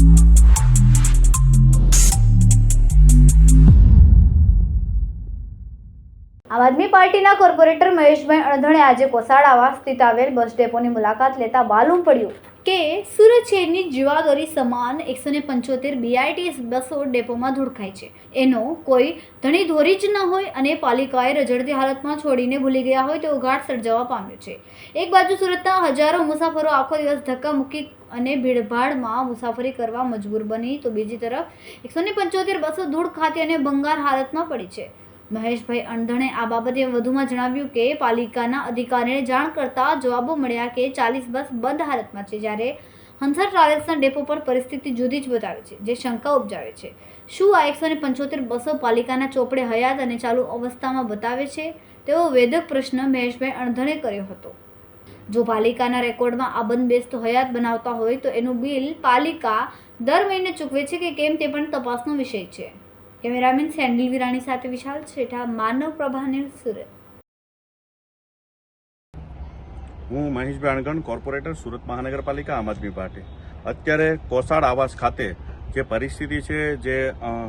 you આદમી પાર્ટીના corporator મહેશભાઈ અણધણે આજે કોસાડ સ્થિત આવેલ બસ ડેપોની મુલાકાત લેતા માલુમ પડ્યું. કે સુરત શહેરની જીવાદોરી સમાન એકસો ને પંચોતેર બીઆઈટીએસ બસો ડેપોમાં ધૂળખાય છે. એનો કોઈ ધણી ધોરી જ ન હોય અને પાલિકાએ રજડતી હાલતમાં છોડીને ભૂલી ગયા હોય તેવો ઘાટ સર્જાવા પામ્યો છે. એક બાજુ સુરતના હજારો મુસાફરો આખો દિવસ ધક્કા મૂકી અને ભીડભાડમાં મુસાફરી કરવા મજબૂર બની, તો બીજી તરફ એકસો ને પંચોતેર બસો ધૂળ ખાતી અને ભંગાર હાલતમાં પડી છે. મહેશભાઈ અણધણે આ બાબતે વધુમાં જણાવ્યું કે પાલિકાના અધિકારીને જાણ કરતા જવાબો મળ્યા કે ચાલીસ બસ બંધ હાલતમાં છે જ્યારે હંસર ટ્રાવેલ્સના ડેપો પર પરિસ્થિતિ જુદી જ બતાવે છે, જે શંકા ઉપજાવે છે. શું આ એકસો પંચોતેર બસો પાલિકાના ચોપડે હયાત અને ચાલુ અવસ્થામાં બતાવે છે? તેવો વેદક પ્રશ્ન મહેશભાઈ અણધણે કર્યો હતો. જો પાલિકાના રેકોર્ડમાં આ બંધબેસતો હયાત બનાવતા હોય તો એનું બિલ પાલિકા દર મહિને ચૂકવે છે કે કેમ તે પણ તપાસનો વિષય છે. કેમેરામેન સેન્ડિલ વિરાણી સાથે વિશાલ શેઠા માનવ પ્રભાને સુરત. હું મહેશ ભાણગણ કોર્પોરેટર, સુરત મહાનગરપાલિકા, આમ આદમી પાર્ટી. અત્યારે કોસાડ આવાસ ખાતે જે પરિસ્થિતિ છે, જે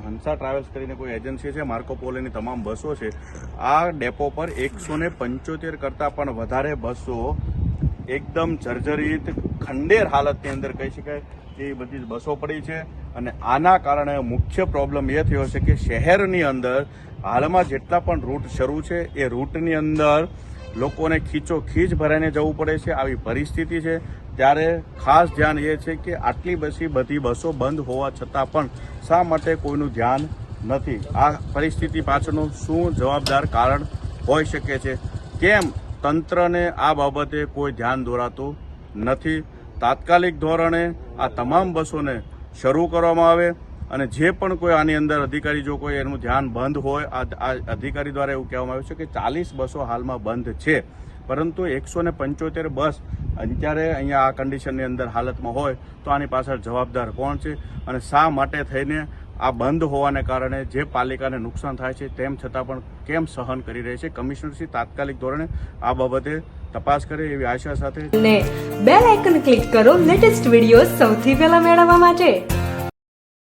હંસા ટ્રાવેલ્સ કરીને કોઈ એજન્સી છે, માર્કો પોલોની તમામ બસો છે, આ ડેપો પર એકસો ને પંચોતેર કરતાં પણ વધારે બસો એકદમ જર્જરિત ખંડેર હાલતની અંદર કહી શકાય. એ બધી બસો પડી છે અને આના કારણે મુખ્ય પ્રોબ્લેમ એ થયો છે કે શહેરની અંદર હાલમાં જેટલા પણ રૂટ શરૂ છે, એ રૂટની અંદર લોકોને ખીચો ખીચ ભરાઈને જવું પડે છે. આવી પરિસ્થિતિ છે. ત્યારે ખાસ ધ્યાન એ છે કે આટલી બસી બધી બસો બંધ હોવા છતાં પણ શા માટે કોઈનું ધ્યાન નથી? આ પરિસ્થિતિ પાછળનું શું જવાબદાર કારણ હોઈ શકે છે? કેમ તંત્રને આ બાબતે કોઈ ધ્યાન દોરાતું નથી? તાત્કાલિક ધોરણે આ તમામ બસોને શરૂ કરવામાં આવે અને જે પણ કોઈ આની અંદર અધિકારી જો કોઈ એનું ધ્યાન બંધ હોય, આ અધિકારી દ્વારા એવું કહેવામાં આવ્યું છે કે ચાલીસ બસો હાલમાં બંધ છે. પરંતુ એકસો ને પંચોતેર બસ અત્યારે અહીંયા આ કન્ડિશનની અંદર હાલતમાં હોય તો આની પાછળ જવાબદાર કોણ છે અને શા માટે થઈને આ બંધ હોવાને કારણે જે પાલિકાને નુકસાન થાય છે તેમ છતાં પણ કેમ સહન કરી રહી છે? કમિશનરશ્રી તાત્કાલિક ધોરણે આ બાબતે તપાસ કરે એવી આશા સાથે ને બેલ આઇકન ક્લિક કરો લેટેસ્ટ વીડિયો સૌથી પહેલા મેળવવા માટે.